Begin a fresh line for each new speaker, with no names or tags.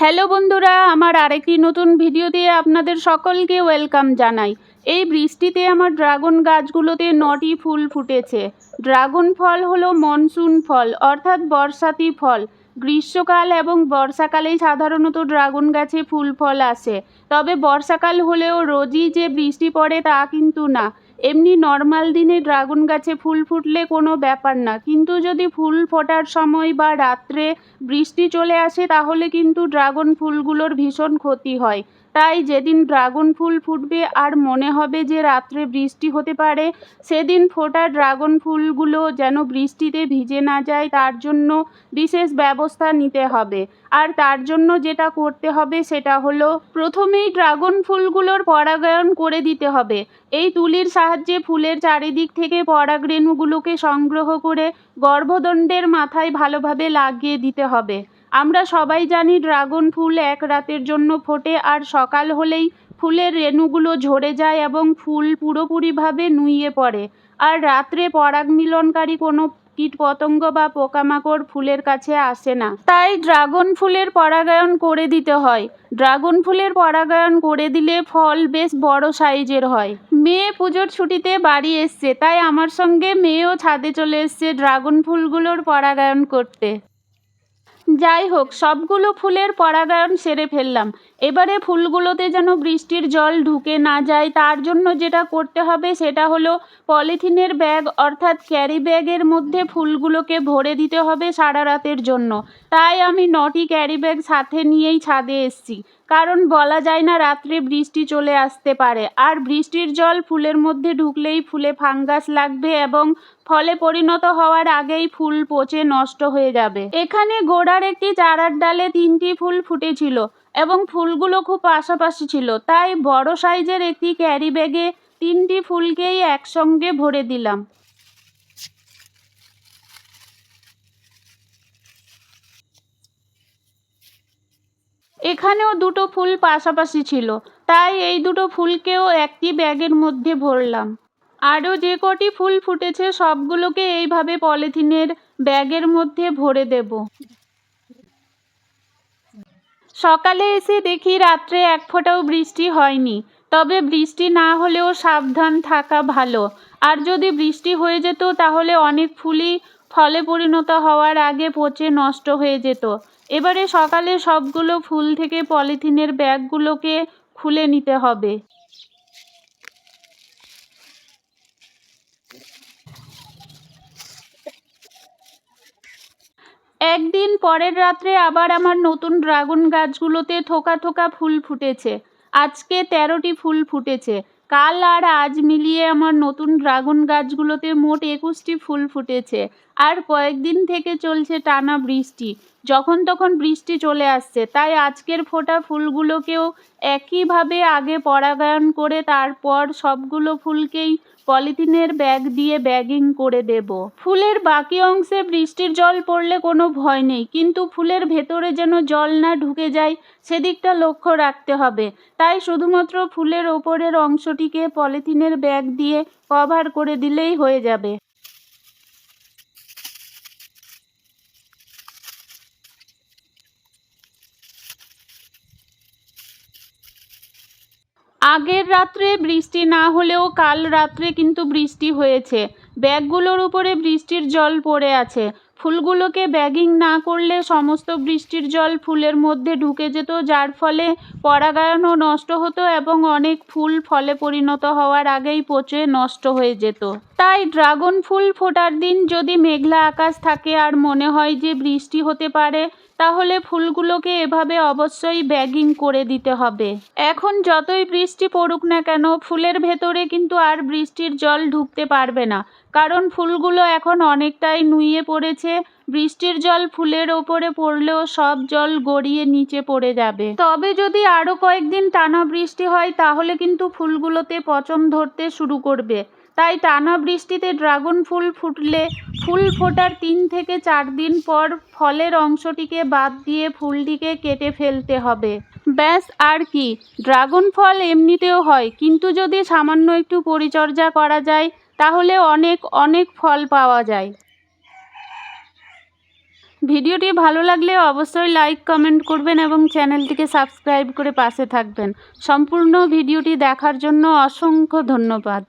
Hello বন্ধুরা, আমার আরেকটি নতুন ভিডিও দিয়ে আপনাদের সকলকে ওয়েলকাম জানাই। এই বৃষ্টিতে আমার ড্রাগন গাছগুলোতে নটি ফুল ফুটেছে। ড্রাগন ফল হলো মনসুন ফল, অর্থাৎ বর্ষাতি ফল। গ্রীষ্মকাল এবং বর্ষাকালেই সাধারণত ড্রাগন গাছে ফুল ফল আসে। তবে বর্ষাকাল হলেও রোজই যে বৃষ্টি পড়ে তা কিন্তু না। এমনি নর্মাল দিনে ড্রাগন গাছে ফুল ফুটলে কোনো ব্যাপার না। কিন্তু যদি ফুল ফোটার সময় বা রাত্রে বৃষ্টি চলে আসে, তাহলে কিন্তু ড্রাগন ফুলগুলোর ভীষণ ক্ষতি হয়। তাই যেদিন ড্রাগন ফুল ফুটবে আর মনে হবে যে রাত্রে বৃষ্টি হতে পারে, সেদিন ফোটা ড্রাগন ফুলগুলো যেন বৃষ্টিতে ভিজে না যায়, তার জন্য বিশেষ ব্যবস্থা নিতে হবে। আর তার জন্য যেটা করতে হবে সেটা হলো, প্রথমেই ড্রাগন ফুলগুলোর পরাগায়ন করে দিতে হবে। এই তুলির সাহায্যে ফুলের চারিদিক থেকে পরাগ রেণুগুলোকে সংগ্রহ করে গর্ভদণ্ডের মাথায় ভালোভাবে লাগিয়ে দিতে হবে। আমরা সবাই জানি ড্রাগন ফুল এক রাতের জন্য ফোটে আর সকাল হলেই ফুলের রেণুগুলো ঝরে যায় এবং ফুল পুরোপুরিভাবে নুইয়ে পড়ে। আর রাত্রে পরাগ মিলনকারী কোনো কীটপতঙ্গ বা পোকামাকড় ফুলের কাছে আসে না। তাই ড্রাগন ফুলের পরাগায়ন করে দিতে হয়। ড্রাগন ফুলের পরাগায়ন করে দিলে ফল বেশ বড় সাইজের হয়। মেয়ে পুজোর ছুটিতে বাড়ি এসছে, তাই আমার সঙ্গে মেয়েও ছাদে চলে এসছে ড্রাগন ফুলগুলোর পরাগায়ন করতে। যাই হোক সবগুলো ফুলের পরাগায়ন সেরে ফেললাম। এবারে ফুলগুলোতে যেন বৃষ্টির জল ঢুকে না যায়, তার জন্য যেটা করতে হবে সেটা হলো পলিথিনের ব্যাগ অর্থাৎ ক্যারি ব্যাগের মধ্যে ফুলগুলোকে ভরে দিতে হবে সারা রাতের জন্য। তাই আমি নটি ক্যারি ব্যাগ সাথে নিয়েই ছাদে এসছি। কারণ বলা যায় না রাত্রে বৃষ্টি চলে আসতে পারে। আর বৃষ্টির জল ফুলের মধ্যে ঢুকলেই ফুলে ফাঙ্গাস লাগবে এবং ফলে পরিণত হওয়ার আগেই ফুল পচে নষ্ট হয়ে যাবে। এখানে গোড়ার একটি চারার ডালে তিনটি ফুল ফুটেছিল। এবং ফুলগুলো খুব পাশাপাশি ছিল। তাই বড় সাইজের একটি ক্যারি ব্যাগে তিনটি ফুলকেই একসঙ্গে ভরে দিলাম। এখানেও দুটো ফুল পাশাপাশি ছিল। তাই এই দুটো ফুলকেও একটি ব্যাগের মধ্যে ভরলাম। আরও যে কটি ফুল ফুটেছে সবগুলোকে এইভাবে পলিথিনের ব্যাগের মধ্যে ভরে দেব। সকালে এসে দেখি রাত্রে এক ফোঁটাও বৃষ্টি হয়নি। তবে বৃষ্টি না হলেও সাবধান থাকা ভালো। আর যদি বৃষ্টি হয়ে যেত, তাহলে অনেক ফুলই ফলে পরিণত হওয়ার আগে পচে নষ্ট হয়ে যেত। এবারে সকালে সবগুলো ফুল থেকে পলিথিনের ব্যাগগুলোকে খুলে নিতে হবে। একদিন পরের রাত্রে আবার আমার নতুন ড্রাগন গাছগুলোতে থোকা থোকা ফুল ফুটেছে। আজকে তেরোটি ফুল ফুটেছে। কাল আর আজ মিলিয়ে আমার নতুন ড্রাগন গাছগুলোতে মোট একুশটি ফুল ফুটেছে। আর কয়েকদিন থেকে চলছে টানা বৃষ্টি। যখন তখন বৃষ্টি চলে আসছে। তাই আজকের ফোটা ফুলগুলোকেও একইভাবে আগে পরাগায়ন করে তারপর সবগুলো ফুলকেই পলিথিনের ব্যাগ দিয়ে ব্যাগিং করে দেব। ফুলের বাকি অংশে বৃষ্টির জল পড়লে কোনো ভয় নেই, কিন্তু ফুলের ভেতরে যেন জল না ঢুকে যায় সেদিকটা লক্ষ্য রাখতে হবে। তাই শুধুমাত্র ফুলের ওপরের অংশটিকে পলিথিনের ব্যাগ দিয়ে কভার করে দিলেই হয়ে যাবে। আগের রাত্রে বৃষ্টি না হলেও কাল রাত্রে কিন্তু বৃষ্টি হয়েছে। ব্যাগগুলোর উপরে বৃষ্টির জল পড়ে আছে। ফুলগুলোকে ব্যাগিং না করলে সমস্ত বৃষ্টির জল ফুলের মধ্যে ঢুকে যেত, যার ফলে পরাগায়নও নষ্ট হতো এবং অনেক ফুল ফলে পরিণত হওয়ার আগেই পচে নষ্ট হয়ে যেত। তাই ড্রাগন ফুল ফোটার দিন যদি মেঘলা আকাশ থাকে আর মনে হয় যে বৃষ্টি হতে পারে, তাহলে ফুলগুলোকে এভাবে অবশ্যই ব্যাগিং করে দিতে হবে। এখন যতই বৃষ্টি পড়ুক না কেন, ফুলের ভেতরে কিন্তু আর বৃষ্টির জল ঢুকতে পারবে না, কারণ ফুলগুলো এখন অনেকটাই নুইয়ে পড়েছে বৃষ্টির জল ফুলের ওপরে পড়লেও সব জল গড়িয়ে নিচে পড়ে যাবে। তবে যদি আরও কয়েকদিন টানা বৃষ্টি হয়, তাহলে কিন্তু ফুলগুলোতে পচন ধরতে শুরু করবে। তাই টানা বৃষ্টিতে ড্রাগন ফুল ফুটলে ফুল ফোটার তিন থেকে চার দিন পর ফলের অংশটিকে বাদ দিয়ে ফুলটিকে কেটে ফেলতে হবে। ব্যাস, আর কি। ড্রাগন ফল এমনিতেও হয়, কিন্তু যদি সামান্য একটু পরিচর্যা করা যায়, তাহলে অনেক অনেক ফল পাওয়া যায়। ভিডিওটি ভালো লাগলে অবশ্যই লাইক কমেন্ট করবেন এবং চ্যানেলটিকে সাবস্ক্রাইব করে পাশে থাকবেন। সম্পূর্ণ ভিডিওটি দেখার জন্য অসংখ্য ধন্যবাদ।